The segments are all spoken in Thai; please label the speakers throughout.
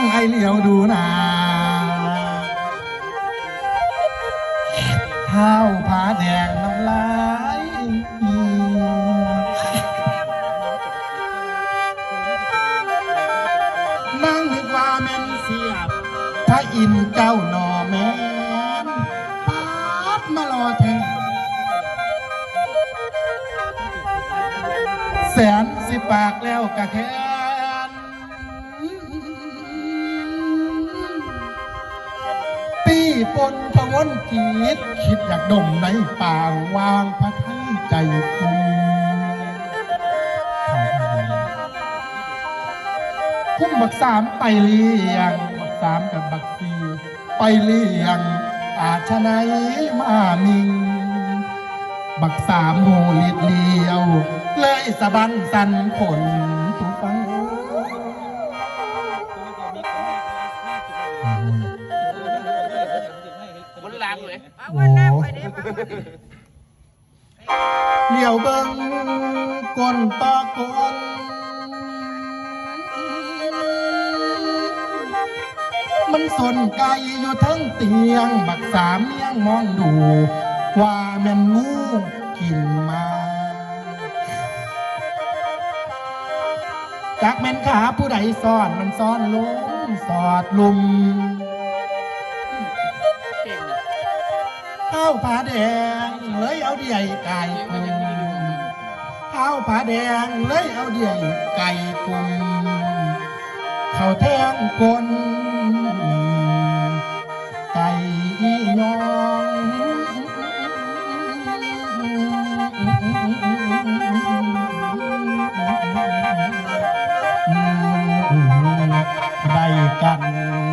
Speaker 1: งไอเหลียวดูนาเท้าผาแดงน้ำลายนั่งนึกว่าแม่นเสียบพระอินเจ้าหนอแม่นปัดมารอแทงแสนสิปากแล้วกะแค้ ปีปนพวนจีดคิดอยากดมในป่าวางพระทัยใจคุณพุ่มบักสามไปเลี้ยง บักสามกับบักสีไปเลี้ยง อาชนายมามิง บักสามโหลิดเลียว เลยสะบันสันผล
Speaker 2: ลังเลย
Speaker 1: โอ้เหลียวเบิ้งก้นตาก้นมันสนไกลอยู่ทั้งเตียง บักสามเมียงมองดู ว่าแม่นงูกินมาจากแม่นขาผู้ใดซ่อนมันซ่อนลงสอดลุม ข้าวผาแดงเลยเอาเดี่ยไก่กุมข้าวผาแดงเลยเอาเดี่ยไก่กุมเขาแทงกลไก่น้องได้กัน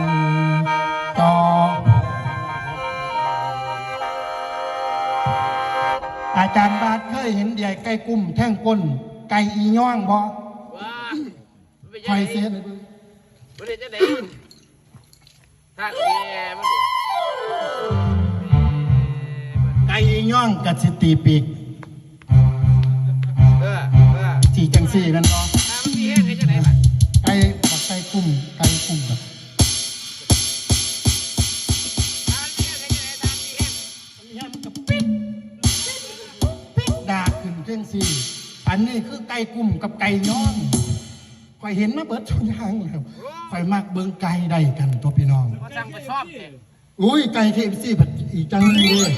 Speaker 1: อาจารย์บาทเคยเห็นเดียไก่กุ้มแท่งก้น ไก่อีย่องบ่
Speaker 2: ว้าไม่
Speaker 1: ค
Speaker 2: ใช่
Speaker 1: อยเสียเลย
Speaker 2: ไม่ได้จะไหนทางแย่มัน
Speaker 1: ไก่อีย่องกับสิตีปีก
Speaker 2: เออเออ
Speaker 1: สีจังสี่กันบ่
Speaker 2: ทาง
Speaker 1: จังสี่อันนี้คือไก่กุ้มกับไก่ย่องคอยเห็นมาเบิดทุกอย่างแล้วคอยมักเบิ่งไก่ได้กันตัวพี่น้อง
Speaker 2: ก็สั่งไปชอบเนี่ย
Speaker 1: อุ้ยไก่เคฟซีผัดอีกจังเลยเลย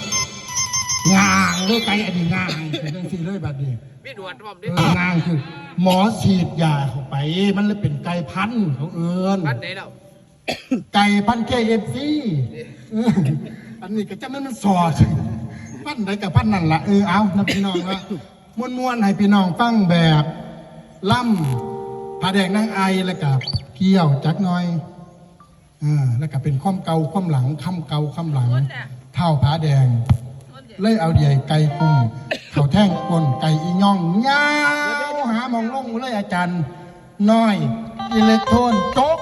Speaker 1: งางเลยไก่อันนี้งางเป็นจังซี่เลยแบบนี้
Speaker 2: มีหนวดผมดิ
Speaker 1: เอองางคือ หมอฉีดยาเข้าไป มันเลยเป็นไก่พันธุ์เขาเอิน
Speaker 2: พันไหนเรา
Speaker 1: ไก่พันเคเอฟซีอันนี้ก็จะมันมันสอดพันไหนกับพันนั่นละเออเอานะพี่น้องละ ม้วนมวนๆให้พี่น้องฟังแบบล่ำผาแดงนางไอแล้วกับเกี่ยวจักหน่อยอ่าแล้วก็เป็นข้อมเกาข้อมหลังข้ามเกาข้ามหลัง เท่าผาแดง เลยเอาเดียไก่กุ้งเขาแท่งกลนไก่อีย่องยาวหามองลงเลยอาจารย์ น้อยอิเล็กโทรนโจ๊ก